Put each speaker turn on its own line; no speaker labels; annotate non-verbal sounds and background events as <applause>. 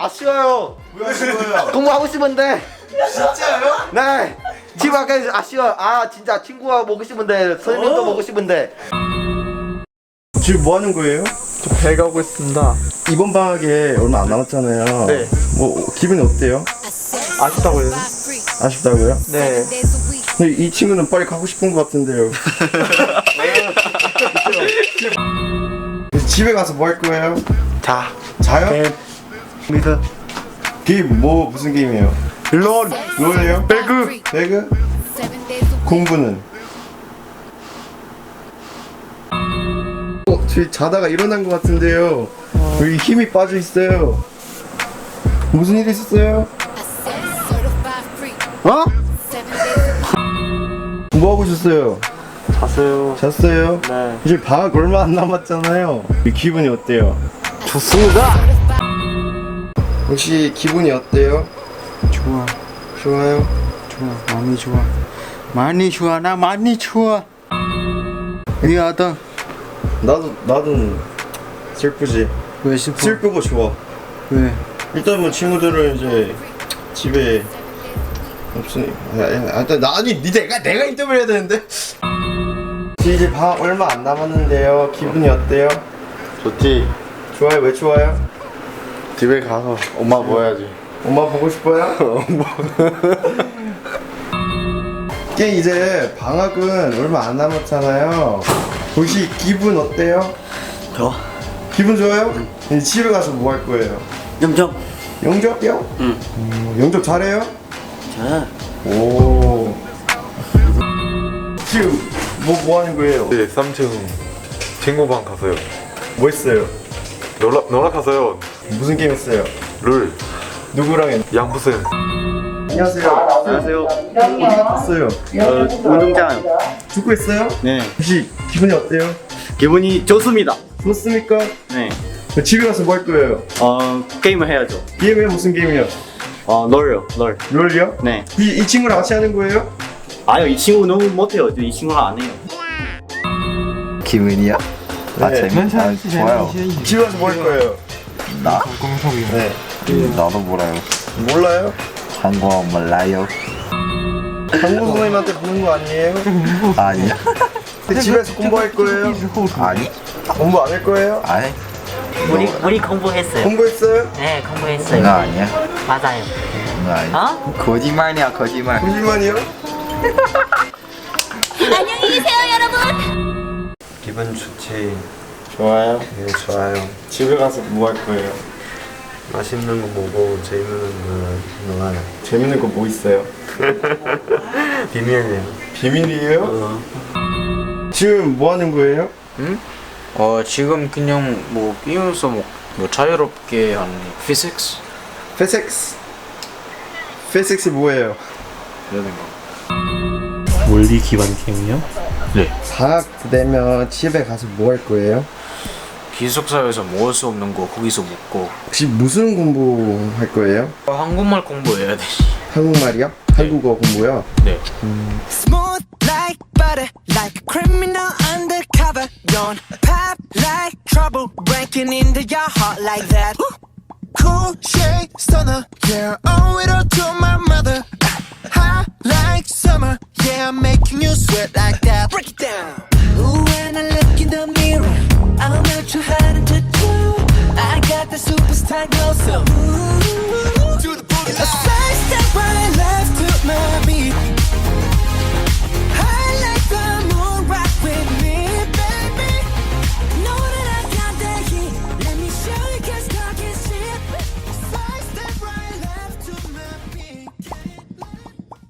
아쉬워요.
왜 거예요?
공부하고 싶은데.
진짜요?
네. 집 앞에 아쉬워. 아 진짜 친구가 보고 싶은데 선생님도
어?
보고 싶은데.
지금 뭐 하는 거예요?
저 배 가고 있습니다.
이번 방학에 얼마 안 남았잖아요.
네.
뭐 기분이 어때요?
아쉽다고요?
아쉽다고요?
네.
근데 이 친구는 빨리 가고 싶은 것 같은데요. <laughs> 집에 가서 뭐 할 거예요?
자,
자요?
네. 미드.
게임 뭐 무슨 게임이에요?
론.
롤이에요?
배그.
배그? 공부는? 어, 저희 자다가 일어난 것 같은데요. 여기 힘이 빠져 있어요. 무슨 일 있었어요?
어?
뭐 하고 있었어요?
잤어요.
잤어요?
네.
이제 방학 얼마 안 남았잖아요. 이 기분이 어때요?
좋습니다.
혹시 기분이 어때요?
좋아
좋아요?
좋아 많이 좋아 많이 좋아 나 많이 좋아 미안하다
나도 나도 슬프지.
왜 슬퍼
슬프고 좋아.
왜
일단 뭐 친구들은 이제 집에 없으니 아, 아, 일단 나 아니 니 내가 내가 인터뷰 해야 되는데 이제 방학 얼마 안 남았는데요 기분이 어때요?
좋지.
좋아요 왜 좋아요?
집에 가서 엄마 보여야지.
엄마 보고 싶어요? <laughs> 이게 이제 방학은 얼마 안 남았잖아요 혹시 기분 어때요?
좋아
기분 좋아요? 이제 집에 가서 뭐 할 거예요?
점점
영접이요?
응.
음, 영접 잘해요?
자
오. 지금 뭐, 뭐 하는 거예요?
네, 3층 친구 방 가서요.
뭐 했어요?
놀라, 놀라 가서요.
무슨 게임 했어요?
룰,
누구랑 했
양부쌤.
안녕하세요.
안녕하세요.
어디 갔어요?
어, 운동장.
축구 했어요?
네.
혹시 기분이 어때요?
기분이 좋습니다.
좋습니까?
네.
집에 가서 뭐 할 거예요?
어 게임을 해야죠.
게임이 무슨 게임이요?
어 널요 널.
롤이요?
네.
이, 이 친구랑 같이 하는 거예요?
아유 이 친구 너무 못해요. 이 친구가 안 해요.
기분이야 아
네.
재밌 아 좋아요
집에 가서 뭐 할 거예요?
나
네.
나도 몰라요
몰라요?
한국어 몰라요
강구 선생님한테 보는 거 아니에요? <laughs>
아니야
근데 집에서 공부할 거예요?
아니
공부 안 할 거예요?
아니
우리 우리 공부했어요.
공부했어요?
네, 공부했어요.
그거 아니야
맞아요.
그거 아니야
어?
거짓말이야 거짓말
거짓말이요? <laughs>
안녕히 계세요, 여러분.
기분 좋지.
좋아요.
네, 좋아요.
집에 가서 뭐 할 거예요?
맛있는 거 먹고 재밌는 거 놀아요.
재밌는 거 뭐 있어요? <laughs>
비밀이에요.
비밀이에요? 지금 뭐 하는 거예요?
어 지금 그냥 뭐 비우면서 뭐, 뭐 자유롭게 하는 피직스.
피직스 뭐예요?
이런 거.
원리 기반 게임이요?
방학 되면 집에 가서 뭐 할 거예요?
기숙사에서 먹을 수 없는 거 거기서 먹고
혹시 무슨 공부 할 거예요?
어, 한국말 공부해야 돼.
한국말이요? 한국어 공부요?
네.
Smooth like butter, like a criminal undercover. Don't pop like trouble, breaking into your heart like that. Cool shade stunner, yeah, owe it all to